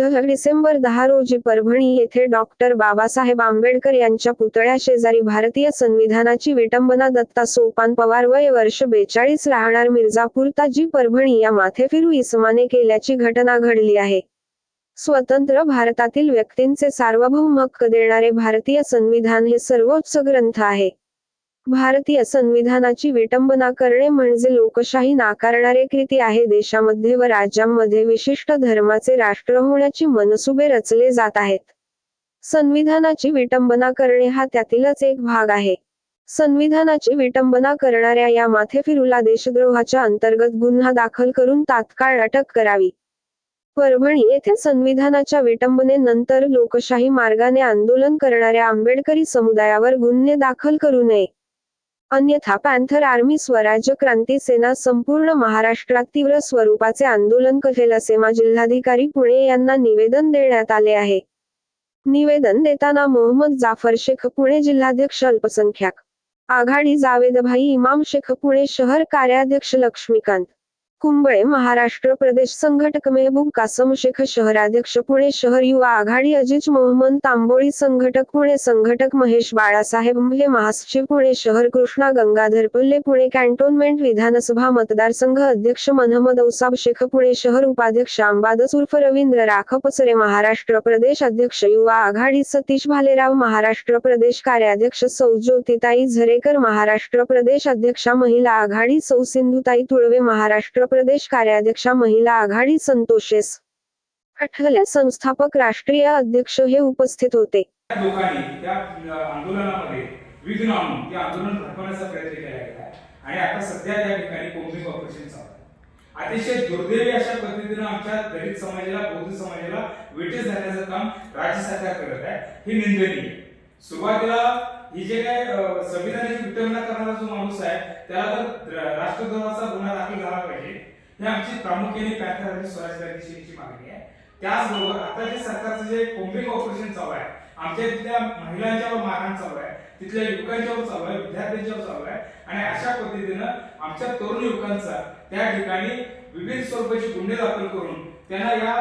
विरुद्ध डिसेंबर दहा रोजी परभणी येथे डॉक्टर बाबासाहेब आंबेडकर यांच्या पुतळ्या शेजारी भारतीय संविधानाची विटंबना दत्ता सोपान पवार वय वर्ष बेचाळीस राहणार मिर्जापूर ताजी परभणी या माथेफिरू इसमाने केल्याची घटना घडली आहे. स्वतंत्र भारतातील व्यक्तींचे सार्वभौम हक्क देणारे भारतीय संविधान हे सर्वोच्च ग्रंथ आहे. भारतीय संविधानाची विटंबना करणे म्हणजे लोकशाही नाकारणारे कृती आहे. देशामध्ये व राज्यांमध्ये विशिष्ट धर्माचे राष्ट्र होण्याची मनसुबे रचले जात आहेत. संविधानाची विटंबना करणे हा त्यातीलच एक भाग आहे. संविधानाची विटंबना करणाऱ्या या माथेफिरूला देशद्रोहाच्या अंतर्गत गुन्हा दाखल करून तात्काळ अटक करावी. परभणी येथे संविधानाच्या विटंबनेनंतर लोकशाही मार्गाने आंदोलन करणाऱ्या आंबेडकरी समुदायावर गुन्हे दाखल करू नये. अन्यथा पॅन्थर आर्मी स्वराज्य क्रांती सेना संपूर्ण महाराष्ट्रात तीव्र स्वरूपाचे आंदोलन करेल असे मा जिल्हाधिकारी पुणे यांना निवेदन देण्यात आले आहे. निवेदन देताना मोहम्मद जाफर शेख पुणे जिल्हाध्यक्ष अल्पसंख्याक. आघाडी जावेदभाई इमाम शेख पुणे शहर कार्याध्यक्ष लक्ष्मीकांत. कुंबळे महाराष्ट्र प्रदेश संघटक मेहबूब कासम शेख शहराध्यक्ष पुणे शहर युवा आघाडी अजिज मोहम्मद तांबोळी संघटक पुणे संघटक महेश बाळासाहेब मुले महासचिव पुणे शहर कृष्णा गंगाधर पुल्ले पुणे कॅन्टोन्मेंट विधानसभा मतदारसंघ अध्यक्ष मनहमद औसाब शेख पुणे शहर उपाध्यक्ष अंबादस उर्फ रवींद्र राखपसरे महाराष्ट्र प्रदेश अध्यक्ष युवा आघाडी सतीश भालेराव महाराष्ट्र प्रदेश कार्याध्यक्ष सौ ज्योतिताई झरेकर महाराष्ट्र प्रदेश अध्यक्षा महिला आघाडी सौ सिंधुताई तुळवे महाराष्ट्र प्रदेश कार्याध्यक्षा महिला आघाडी संतोषेस आठवले संस्थापक राष्ट्रीय अध्यक्ष हे उपस्थित होते. लोकांनी त्या आंदोलनामध्ये विघ्न आणून ते आंदोलन थांबवण्याचा प्रयत्न केला गेला. आणि आता सध्या त्या ठिकाणी कोम्बिंग कॉर्पोरेशन चालू अतिशय दुर्दैवी अशा पद्धतीनं आमच्या दलित समाजाला बौद्ध समाजाला वेठीस धरण्याचं काम राज्य सरकार करत आहे. हे निंदनीय. सुरुवातीला ही जे काय संविधानाची विटंबना करणारा जो माणूस आहे त्याला तर राष्ट्रद्रोहाचा गुन्हा दाखल हे आमची प्रामुख्याने पॅथर आणि स्वराज कायदेशीरची मागणी आहे. त्याचबरोबर आता जे सरकारचं जे कोम्बिंग ऑपरेशन चालू आहे आमच्या तिथल्या महिलांच्यावर मारहाण चालू आहे तिथल्या युवकांच्यावर चालू आहे विद्यार्थ्यांच्यावर चालू आहे आणि अशा पद्धतीनं आमच्या तरुण युवकांचा त्या ठिकाणी विविध स्वरूपाची गुन्हे दाखल करून त्यांना या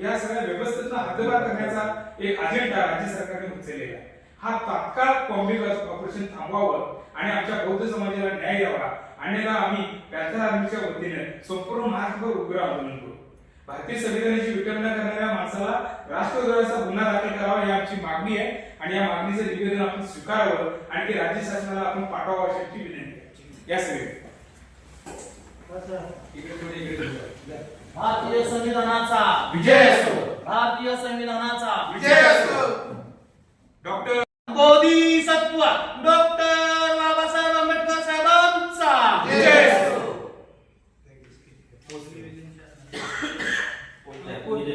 या सगळ्या व्यवस्थेतून हद्दपार करण्याचा एक अजेंडा राज्य सरकारने उचललेला आहे. हा तात्काळ कॉम्बिंग ऑपरेशन थांबवावं आणि आमच्या बौद्ध समाजाला न्याय द्यावा. अन्यथा आम्ही पॅथर आर्मीच्या वतीने संपूर्ण महाराष्ट्रभर उग्र आंदोलन करू. भारतीय संविधानाची विटंबना करणाऱ्या माणसाला राष्ट्रद्रोहाचा गुन्हा दाखल करावा ही आमची मागणी आहे आणि या मागणीचं निवेदन आपण स्वीकारावं आणि ते राज्य शासनाला आपण पाठवावं अशी विनंती आहे. या सगळे. भारतीय संविधानाचा विजय असो. भारतीय संविधानाचा विजय असो. डॉक्टर